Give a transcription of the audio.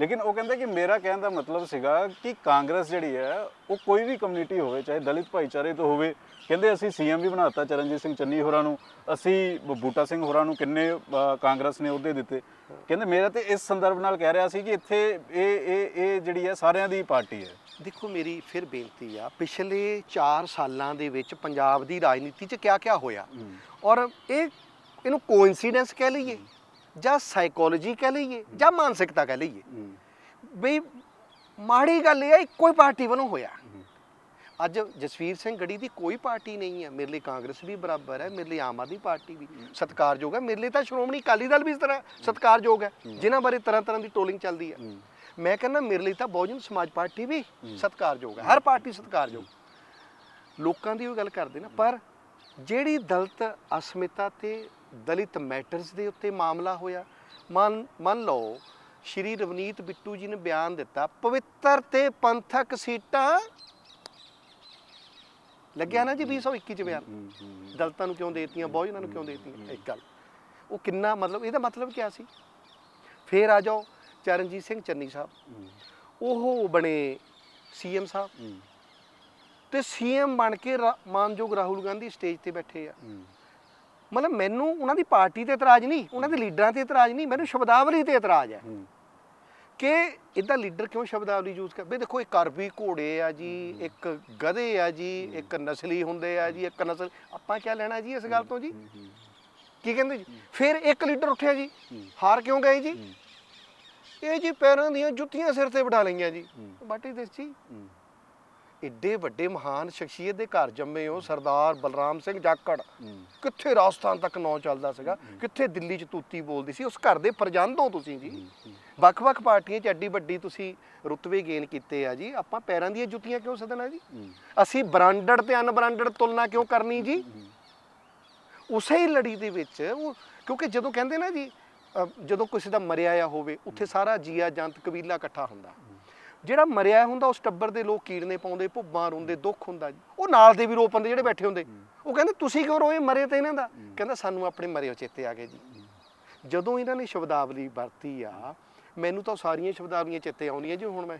ਲੇਕਿਨ ਉਹ ਕਹਿੰਦੇ ਕਿ ਮੇਰਾ ਕਹਿਣ ਦਾ ਮਤਲਬ ਸੀਗਾ ਕਿ ਕਾਂਗਰਸ ਜਿਹੜੀ ਹੈ ਉਹ ਕੋਈ ਵੀ ਕਮਿਊਨਿਟੀ ਹੋਵੇ ਚਾਹੇ ਦਲਿਤ ਭਾਈਚਾਰੇ ਤੋਂ ਹੋਵੇ ਕਹਿੰਦੇ ਅਸੀਂ ਸੀਐਮ ਵੀ ਬਣਾਤਾ ਚਰਨਜੀਤ ਸਿੰਘ ਚੰਨੀ ਹੋਰਾਂ ਨੂੰ ਅਸੀਂ ਬੂਟਾ ਸਿੰਘ ਹੋਰਾਂ ਨੂੰ ਕਿੰਨੇ ਕਾਂਗਰਸ ਨੇ ਅਹੁਦੇ ਦਿੱਤੇ। ਕਹਿੰਦੇ ਮੇਰਾ ਤੇ ਇਸ ਸੰਦਰਭ ਨਾਲ ਕਹਿ ਰਿਹਾ ਸੀ ਕਿ ਇੱਥੇ ਇਹ ਇਹ ਇਹ ਜਿਹੜੀ ਹੈ ਸਾਰਿਆਂ ਦੀ ਪਾਰਟੀ ਹੈ। ਦੇਖੋ ਮੇਰੀ ਫਿਰ ਬੇਨਤੀ ਆ ਪਿਛਲੇ 4 ਸਾਲਾਂ ਦੇ ਵਿੱਚ ਪੰਜਾਬ ਦੀ ਰਾਜਨੀਤੀ 'ਚ ਕਿਆ ਕਿਆ ਹੋਇਆ ਔਰ ਇਹ ਇਹਨੂੰ ਕੋਇਨਸੀਡੈਂਸ ਕਹਿ ਲਈਏ। ਜਾਂ ਸਾਈਕੋਲੋਜੀ ਕਹਿ ਲਈਏ ਜਾਂ ਮਾਨਸਿਕਤਾ ਕਹਿ ਲਈਏ। ਬਈ ਮਾੜੀ ਗੱਲ ਇਹ ਹੈ ਇੱਕੋ ਹੀ ਪਾਰਟੀ ਵੱਲੋਂ ਹੋਇਆ। ਅੱਜ ਜਸਵੀਰ ਸਿੰਘ ਗੜੀ ਦੀ ਕੋਈ ਪਾਰਟੀ ਨਹੀਂ ਹੈ ਮੇਰੇ ਲਈ ਕਾਂਗਰਸ ਵੀ ਬਰਾਬਰ ਹੈ, ਮੇਰੇ ਲਈ ਆਮ ਆਦਮੀ ਪਾਰਟੀ ਵੀ। ਸਤਿਕਾਰਯੋਗ ਹੈ, ਮੇਰੇ ਲਈ ਤਾਂ ਸ਼੍ਰੋਮਣੀ ਅਕਾਲੀ ਦਲ ਵੀ ਇਸ ਤਰ੍ਹਾਂ ਸਤਿਕਾਰਯੋਗ ਹੈ, ਜਿਨ੍ਹਾਂ ਬਾਰੇ ਤਰ੍ਹਾਂ ਤਰ੍ਹਾਂ ਦੀ ਟੋਲਿੰਗ ਚੱਲਦੀ ਹੈ। ਮੈਂ ਕਹਿੰਦਾ ਮੇਰੇ ਲਈ ਤਾਂ ਬਹੁਜਨ ਸਮਾਜ ਪਾਰਟੀ ਵੀ ਸਤਿਕਾਰਯੋਗ ਹੈ, ਹਰ ਪਾਰਟੀ ਸਤਿਕਾਰਯੋਗ। ਲੋਕਾਂ ਦੀ ਉਹ ਗੱਲ ਕਰਦੇ ਨਾ, ਪਰ ਜਿਹੜੀ ਦਲਤ ਅਸਮਿਤਾ ਤੇ ਦਲਿਤ ਮੈਟਰਸ ਦੇ ਉੱਤੇ ਮਾਮਲਾ ਹੋਇਆ। ਮੰਨ ਮੰਨ ਲਓ ਸ਼੍ਰੀ ਰਵਨੀਤ ਬਿੱਟੂ ਜੀ ਨੇ ਬਿਆਨ ਦਿੱਤਾ ਪਵਿੱਤਰ ਤੇ ਪੰਥਕ ਸੀਟਾਂ। ਲੱਗਿਆ ਨਾ ਜੀ 221 ਚ ਬਿਆਨ? ਦਲਿਤਾਂ ਨੂੰ ਕਿਉਂ ਦੇਤੀਆਂ ਬਹੁਜਨਾਂ ਨੂੰ ਕਿਉਂ ਦੇਤੀਆਂ? ਇੱਕ ਗੱਲ। ਉਹ ਕਿੰਨਾ ਮਤਲਬ ਇਹਦਾ ਮਤਲਬ ਕੀ ਸੀ? ਫੇਰ ਆ ਜਾਓ ਚਰਨਜੀਤ ਸਿੰਘ ਚੰਨੀ ਸਾਹਿਬ। ਉਹ ਬਣੇ ਸੀਐਮ ਸਾਹਿਬ। ਤੇ ਸੀਐਮ ਬਣ ਕੇ ਮਾਨਯੋਗ ਰਾਹੁਲ ਗਾਂਧੀ ਸਟੇਜ ਤੇ ਬੈਠੇ ਆ। ਮਤਲਬ ਮੈਨੂੰ ਉਹਨਾਂ ਦੀ ਪਾਰਟੀ ਤੇ ਇਤਰਾਜ਼ ਨਹੀਂ ਉਹਨਾਂ ਦੇ ਲੀਡਰਾਂ ਤੇ ਇਤਰਾਜ਼ ਨਹੀਂ ਮੈਨੂੰ ਸ਼ਬਦਾਵਲੀ ਤੇ ਇਤਰਾਜ਼ ਹੈ। ਕਿ ਇਦਾਂ ਲੀਡਰ ਕਿਉਂ ਸ਼ਬਦਾਵਲੀ ਯੂਜ਼ ਕਰ ਬਈ ਦੇਖੋ ਇੱਕ ਅਰਬੀ ਘੋੜੇ ਆ ਜੀ ਇੱਕ ਗਧੇ ਆ ਜੀ ਇੱਕ ਨਸਲੀ ਹੁੰਦੇ ਆ ਜੀ ਇੱਕ ਨਸਲ ਆਪਾਂ ਕੀ ਲੈਣਾ ਜੀ ਇਸ ਗੱਲ ਤੋਂ ਜੀ? ਕੀ ਕਹਿੰਦੇ ਜੀ? ਫਿਰ ਇੱਕ ਲੀਡਰ ਉੱਠਿਆ ਜੀ ਹਾਰ ਕਿਉਂ ਗਏ ਜੀ? ਇਹ ਜੀ ਪੈਰਾਂ ਦੀਆਂ ਜੁੱਤੀਆਂ ਸਿਰ ਤੇ ਬਿਠਾ ਲਈਆਂ ਜੀ। ਬਾਟੀ ਦਿਸ। ਜੀ ਏਡੇ ਵੱਡੇ ਮਹਾਨ ਸ਼ਖਸੀਅਤ ਦੇ ਘਰ ਜੰਮੇ ਹੋ ਸਰਦਾਰ ਬਲਰਾਮ ਸਿੰਘ ਜਾਖੜ। ਕਿੱਥੇ ਰਾਜਸਥਾਨ ਤੱਕ ਨਾਂ ਚੱਲਦਾ ਸੀਗਾ ਕਿੱਥੇ ਦਿੱਲੀ 'ਚ ਤੂਤੀ ਬੋਲਦੀ ਸੀ ਉਸ ਘਰ ਦੇ ਪ੍ਰਜੰਦ ਹੋ ਤੁਸੀਂ ਜੀ। ਵੱਖ-ਵੱਖ ਪਾਰਟੀਆਂ 'ਚ ਐਡੀ ਵੱਡੀ ਤੁਸੀਂ ਰੁਤਬੇ ਗੇਨ ਕੀਤੇ ਆ ਜੀ। ਆਪਾਂ ਪੈਰਾਂ ਦੀਆਂ ਜੁੱਤੀਆਂ ਕਿਉਂ ਸਦਨਾ ਜੀ? ਅਸੀਂ ਬ੍ਰਾਂਡਡ ਤੇ ਅਨਬ੍ਰਾਂਡਡ ਤੁਲਨਾ ਕਿਉਂ ਕਰਨੀ ਜੀ? ਉਸੇ ਹੀ ਲੜੀ ਦੇ ਵਿੱਚ ਉਹ ਕਿਉਂਕਿ ਜਦੋਂ ਕਹਿੰਦੇ ਨਾ ਜੀ ਜਦੋਂ ਕਿਸੇ ਦਾ ਮਰਿਆ ਆ ਹੋਵੇ ਉੱਥੇ ਸਾਰਾ ਜੀਆ ਜੰਤ ਕਬੀਲਾ ਇਕੱਠਾ ਹੁੰਦਾ। ਜਿਹੜਾ ਮਰਿਆ ਹੁੰਦਾ ਉਸ ਟੱਬਰ ਦੇ ਲੋਕ ਕੀੜਨੇ ਪਾਉਂਦੇ ਭੁੱਬਾਂ ਰੋਂਦੇ ਦੁੱਖ ਹੁੰਦਾ ਜੀ। ਉਹ ਨਾਲ ਦੇ ਵੀ ਰੋ ਪੰਦੇ ਜਿਹੜੇ ਬੈਠੇ ਹੁੰਦੇ। ਉਹ ਕਹਿੰਦੇ ਤੁਸੀਂ ਕਿਉਂ ਰੋਏ? ਮਰੇ ਤੇ ਇਹਨਾਂ ਦਾ। ਕਹਿੰਦਾ ਸਾਨੂੰ ਆਪਣੇ ਮਰੇ ਚੇਤੇ ਆ ਗਏ ਜੀ। ਜਦੋਂ ਇਹਨਾਂ ਨੇ ਸ਼ਬਦਾਵਲੀ ਵਰਤੀ ਆ ਮੈਨੂੰ ਤਾਂ ਸਾਰੀਆਂ ਸ਼ਬਦਾਵਲੀਆਂ ਚੇਤੇ ਆਉਂਦੀਆਂ ਜੀ ਹੁਣ ਮੈਂ।